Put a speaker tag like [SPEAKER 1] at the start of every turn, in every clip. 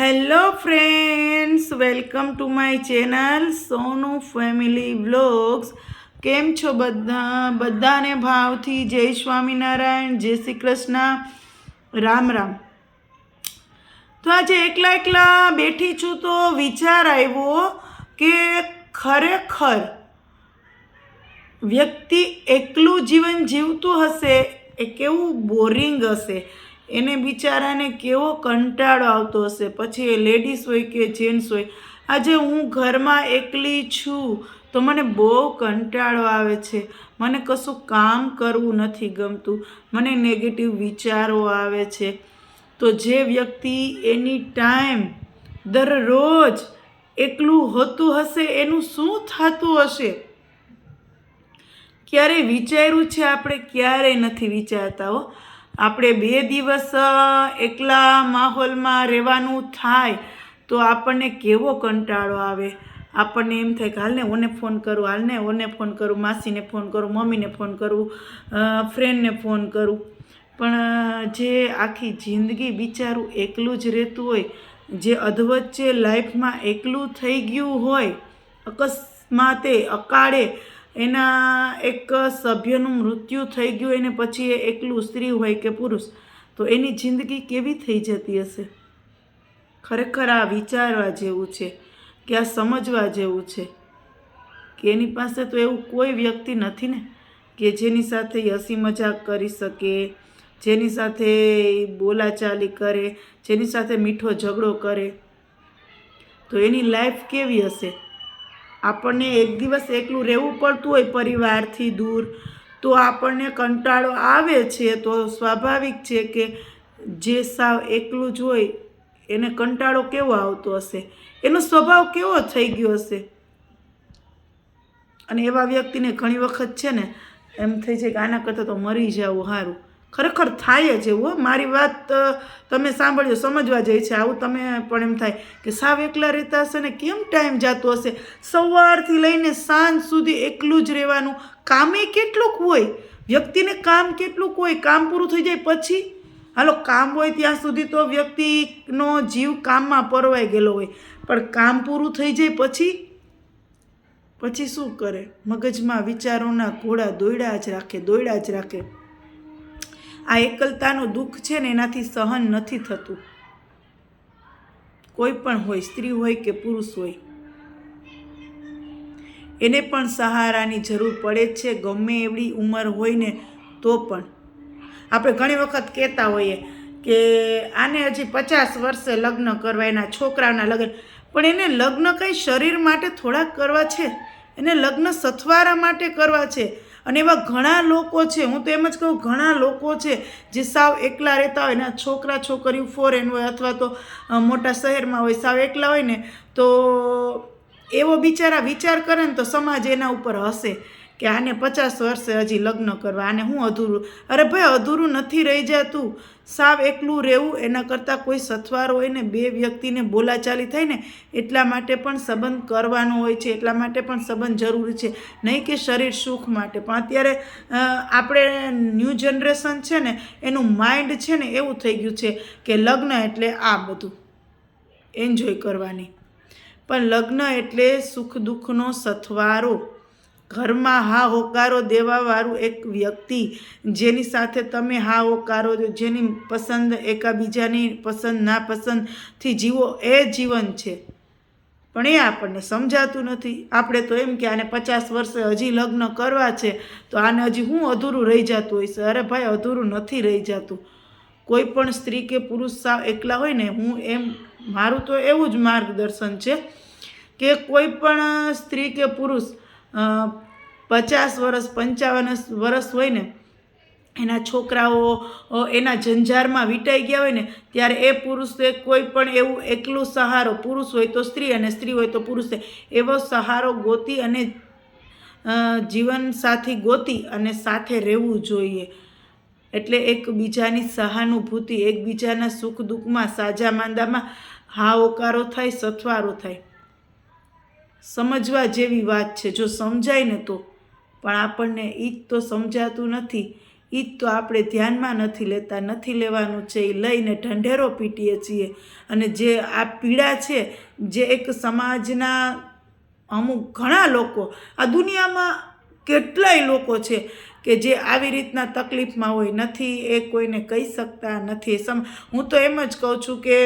[SPEAKER 1] Hello friends welcome to my channel Sonu family vlogs કેમ છો બધા? બધાને ભાવથી જય સ્વામિનારાયણ, જય શ્રી કૃષ્ણ. રામ રામ. તો આજે એકલા એકલા બેઠી છું તો વિચાર આવ્યો કે ખરેખર વ્યક્તિ એકલું જીવન જીવતું હશે એ કેવું બોરિંગ હશે? એને બિચારાને કેવો કંટાળો આવતો હશે. પછી એ લેડીઝ હોય કે જેન્ટ્સ હોય, આજે હું ઘરમાં એકલી છું તો મને બહુ કંટાળો આવે છે. મને કશું કામ કરવું નથી ગમતું. મને નેગેટિવ વિચારો આવે છે. તો જે વ્યક્તિ એની ટાઈમ દરરોજ એકલું હોતું હશે, એનું શું થતું હશે? ક્યારેય વિચાર્યું છે આપણે? ક્યારેય નથી વિચારતા હો. આપણે બે દિવસ એકલા માહોલમાં રહેવાનું થાય તો આપણને કેવો કંટાળો આવે? આપણને એમ થાય કે હાલને ઓને ફોન કરું, હાલને ઓને ફોન કરું, માસીને ફોન કરું, મમ્મીને ફોન કરું ફ્રેન્ડને ફોન કરું. પણ જે આખી જિંદગી બિચારું એકલું જ રહેતું હોય, જે અધવચ્ચે લાઈફમાં એકલું થઈ ગયું હોય, અકસ્માતે, અકાળે એના એક સભ્યનું મૃત્યુ થઈ ગયું એને પછી એ એકલું સ્ત્રી હોય કે પુરુષ, તો એની જિંદગી કેવી થઈ જતી હશે? ખરેખર આ વિચારવા જેવું છે કે આ સમજવા જેવું છે કે એની પાસે તો એવું કોઈ વ્યક્તિ નથી ને કે જેની સાથે હસી મજાક કરી શકે, જેની સાથે બોલાચાલી કરે, જેની સાથે મીઠો ઝઘડો કરે? તો એની લાઈફ કેવી હશે? આપણને એક દિવસ એકલું રહેવું પડતું હોય પરિવારથી દૂર, તો આપણને કંટાળો આવે છે, તો સ્વાભાવિક છે કે જે સાવ એકલું જ હોય, એને કંટાળો કેવો આવતો હશે? એનો સ્વભાવ કેવો થઈ ગયો હશે? અને એવા વ્યક્તિને ઘણી વખત છે ને, એમ થઈ જાય કે આના કરતાં તો મરી જવું સારું. ખરેખર થાય જ એવું મારી વાત તમે સાંભળ્યો સમજવા જાય છે. આવું તમે પણ એમ થાય કે સાવ એકલા રહેતા હશે ને કેમ ટાઈમ જતો હશે? સવારથી લઈને સાંજ સુધી એકલું જ રહેવાનું. કામે કેટલુંક હોય. વ્યક્તિને કામ કેટલુંક હોય, કામ પૂરું થઈ જાય પછી. હાલો, કામ હોય ત્યાં સુધી તો વ્યક્તિનો જીવ કામમાં પરવાઈ ગયેલો હોય. પણ કામ પૂરું થઈ જાય પછી? પછી શું કરે? મગજમાં વિચારોના ઘોડા દોડ્યા જ રાખે દોડ્યા જ રાખે. આ એકલતાનું દુઃખ છે ને એનાથી સહન નથી થતું. કોઈ પણ હોય, સ્ત્રી હોય કે પુરુષ હોય, એને પણ સહારાની જરૂર પડે જ છે. ગમે એવડી ઉંમર હોય ને તો પણ. આપણે ઘણી વખત કહેતા હોઈએ કે આને હજી પચાસ વર્ષે લગ્ન કરવા, એના છોકરાના લગ્ન. પણ એને લગ્ન કંઈ શરીર માટે થોડાક કરવા છે? એને લગ્ન સથવારા માટે કરવા છે? અને એવા ઘણા લોકો છે, હું તો એમ જ કહું, ઘણા લોકો છે, જે સાવ એકલા રહેતા હોય એના છોકરા છોકરીઓ ફોરેન હોય અથવા તો મોટા શહેરમાં હોય, સાવ એકલા હોય ને, તો એવો બિચારા વિચાર કરે ને, તો સમાજ એના ઉપર હશે કે આને પચાસ વર્ષે હજી લગ્ન કરવા. આને હું અધૂરું અરે ભાઈ, અધૂરું નથી રહી જતું. સાવ એકલું રહેવું, એના કરતાં કોઈ સથવાર હોય ને, બે વ્યક્તિને બોલાચાલી થાય ને, એટલા માટે પણ સંબંધ કરવાનો હોય છે, એટલા માટે પણ સંબંધ જરૂરી છે. નહીં કે શરીર સુખ માટે. પણ અત્યારે આપણે ન્યૂ જનરેશન છે ને, એનું માઇન્ડ છે ને, એવું થઈ ગયું છે કે લગ્ન એટલે આ બધું. એન્જોય કરવાની. પણ લગ્ન એટલે સુખ દુઃખનો સથવારો. ઘરમાં હા હોકારો દેવાવાળું એક વ્યક્તિ, જેની સાથે તમે હા હોકારો જેની પસંદ એકાબીજાની પસંદ, નાપસંદથી જીવો, એ જીવન છે. પણ એ આપણને સમજાતું નથી. આપણે તો એમ કે આને પચાસ વર્ષે હજી લગ્ન કરવા છે, તો આને હજી હું અધૂરું રહી જતું હોય છે? અરે ભાઈ, અધૂરું નથી રહી જતું. કોઈ પણ સ્ત્રી કે પુરુષ સાવ એકલા હોય ને, હું એમ, મારું તો એવું જ માર્ગદર્શન છે કે કોઈ પણ સ્ત્રી કે પુરુષ પચાસ વર્ષ પંચાવન વર્ષ હોય ને, એના છોકરાઓ એના જંજારમાં વીંટાઈ ગયા હોય ને, ત્યારે એ પુરુષે કોઈ પણ એવું એકલું સહારો, પુરુષ હોય તો સ્ત્રી અને સ્ત્રી હોય તો પુરુષે, એવો સહારો ગોતી અને જીવનસાથી ગોતી અને સાથે રહેવું જોઈએ. એટલે એકબીજાની સહાનુભૂતિ, એકબીજાના સુખ દુઃખમાં, સાજા માંદામાં હા હોકારો થાય, સથવારો થાય. સમજવા જેવી વાત છે. જો સમજાય ને તો. પણ આપણને ઈજ તો સમજાતું નથી. ઈજ તો આપણે ધ્યાનમાં નથી લેતા. નથી લેવાનું છે એ લઈને ઢંઢેરો પીટીએ છીએ. અને જે આ પીડા છે, જે એક સમાજના અમુક ઘણા લોકો આ દુનિયામાં કેટલાય લોકો છે કે જે આવી રીતના તકલીફમાં હોય નથી, એ કોઈને કહી શકતા નથી. સમ, હું તો એમ જ કહું છું કે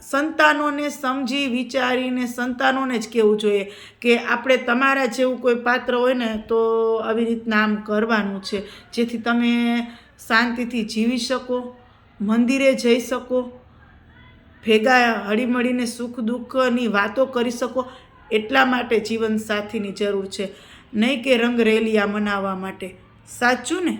[SPEAKER 1] સંતાનોને સમજી વિચારીને સંતાનોને જ કહેવું જોઈએ કે આપણે તમારા જેવું કોઈ પાત્ર હોય ને તો આવી રીતના આમ કરવાનું છે. જેથી તમે શાંતિથી જીવી શકો, મંદિરે જઈ શકો, ભેગા હળીમળીને સુખ દુઃખની વાતો કરી શકો. એટલા માટે જીવનસાથીની જરૂર છે. નહીં કે રંગ રેલિયા મનાવવા માટે. સાચું ને?